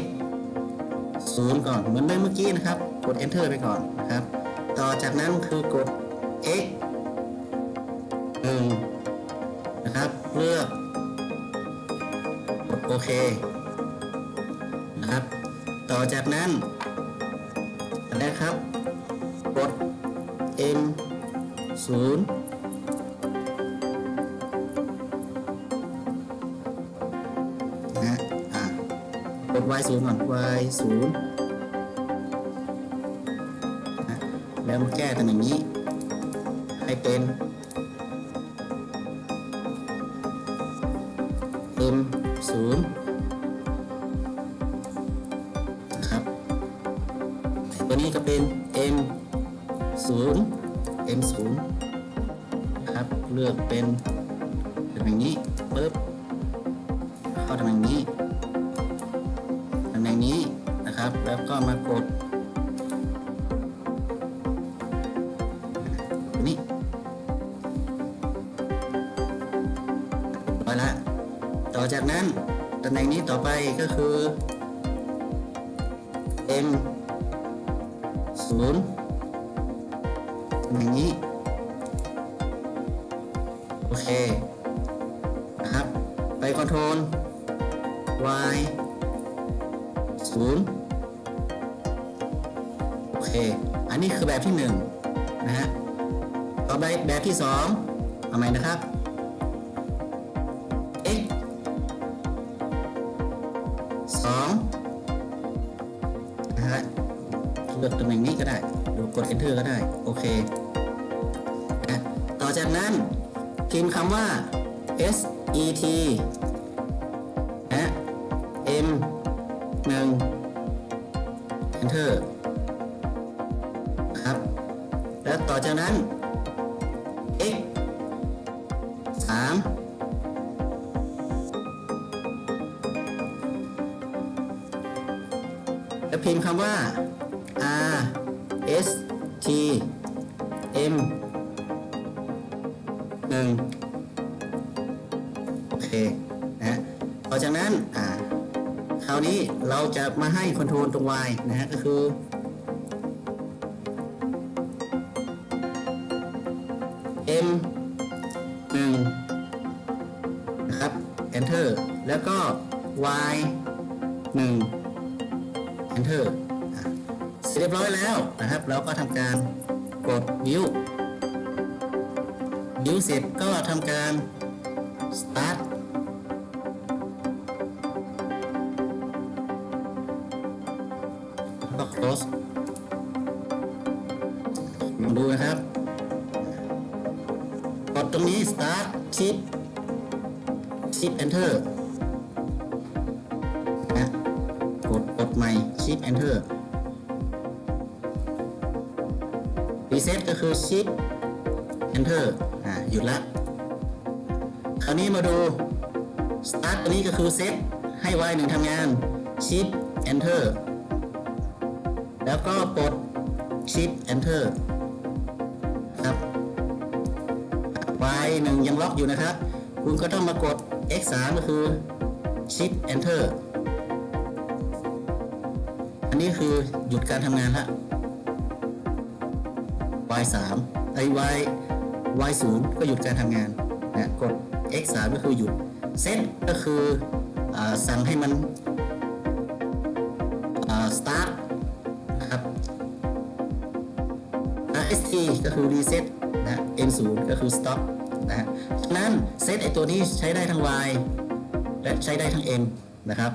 x 0 ก่อนเหมือนเมื่อกี้นะครับ กด enter ไปก่อนนะครับ ต่อจากนั้นคือกด x 1นะครับ เลือกกดโอเคนะครับ ต่อจากนั้นนะครับ กด m 0 y ศูนย์ก่อน y ศูนย์นะแล้วมาแก้ตำแหน่งนี้ ให้เป็น m ศูนย์นะครับตัวนี้ก็เป็น m ศูนย์ m ศูนย์นะครับ เลือกเป็นตำแหน่งนี้ปึ๊บเข้าตำแหน่งนี้ น่งนี้นะครับ แล้วก็มากดนี้ไปละต่อจากนั้นตำแหน่งนี้ต่อไปก็คือ m ศูนย์ตำแหน่งนี้โอเคนะครับไปคอนโทรล y ศูนย์โอเค อันนี้คือแบบที่หนึ่งนะฮะ ต่อไปแบบที่สองเอาใหม่นะครับ x สองนะฮะเลือกตำแหน่งนี้ก็ได้หรือกด enter ก็ได้ โอเคนะต่อจากนั้นพิมพ์คำว่า set 1 enter นะครับ แล้วต่อจากนั้น x 3แล้วพิมพ์คำว่า r s t m 1โอ คราวนี้เราจะมาให้คอนโทรลตรง y นะฮะก็คือ m 1นะครับ enter แล้วก็ y 1 enter เสร็จเรียบร้อยแล้วนะครับ เราก็ทำการกด view view เสร็จก็ทำการ start ก็ close ลองดูนะครับ กดตรงนี้ start shift shift enter นะกดกดใหม่ shift enter reset ก็คือ shift enter อ่าหยุดละคราวนี้มาดู start ตัวนี้ก็คือ set ให้ y 1ทำงาน shift enter แล้วก็กด shift enter ครับ y 1ยังล็อกอยู่นะครับ คุณก็ต้องมากด x 3ก็คือ shift enter อันนี้คือหยุดการทำงานละ y 3ไอ้ y y 0ก็หยุดการทำงานนะกด x 3ก็คือหยุด set ก็คืออสั่งให้มันอ่า start ก็คือ reset นะ N 0ก็คือ stop นะฮะฉะนั้นเซตไอตัวนี้ใช้ได้ทั้ง Y และใช้ได้ทั้ง M นะครับ